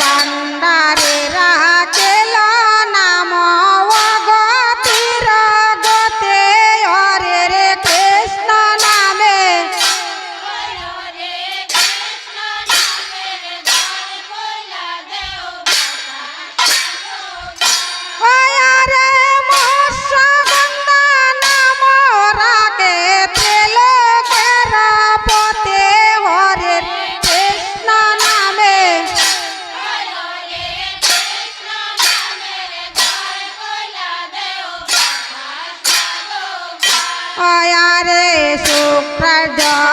বান্দারে আয়ারে শুক্রার্য নামরাকে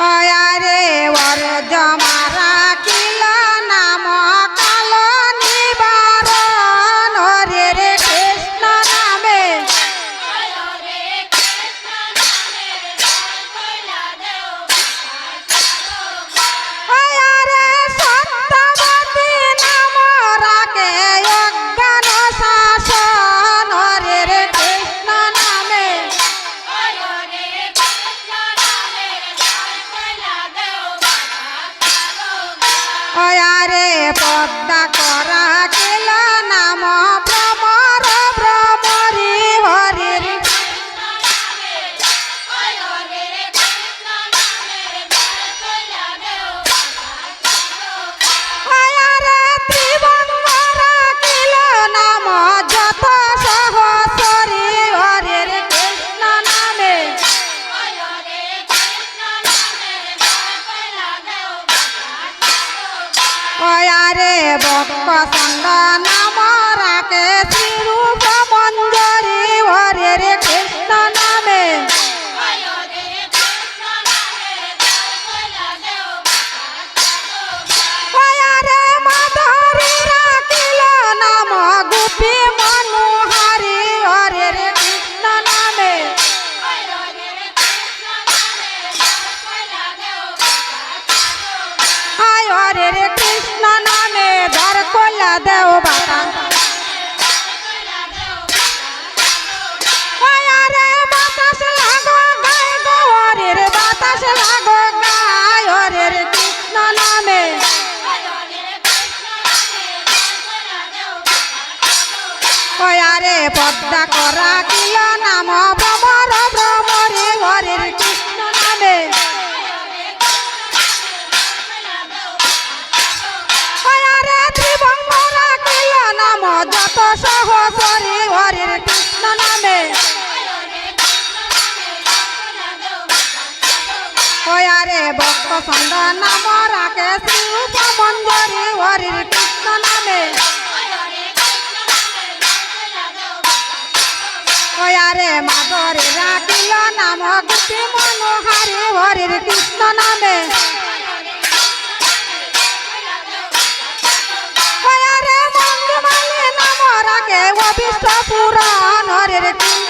আরে আয়ারে পদ্মা করা কিল নাম ভ্রমর ভ্রমরি হরি রে আয়ারে ত্রিভঙ্গরা কিল নাম যত হরে রে কৃষ্ণ নামে ধর কল্যা দেও বাতা কয়ারে বক্ত ছন্দ নাম রাকে শ্রী উপমঞ্জরি হরে কৃষ্ণ নামে কয়ারে মাধরে রাখিল নাম গোপী মনোহারি হরির কৃষ্ণ নামে কয়ারে মঞ্জুমালি নাম রাখে অভিষ্ট পুরাণ হরির কৃষ্ণ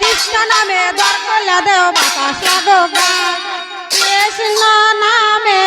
কৃষ্ণ নামে দর দেব বাতাস লাগো গা। কৃষ্ণ নামে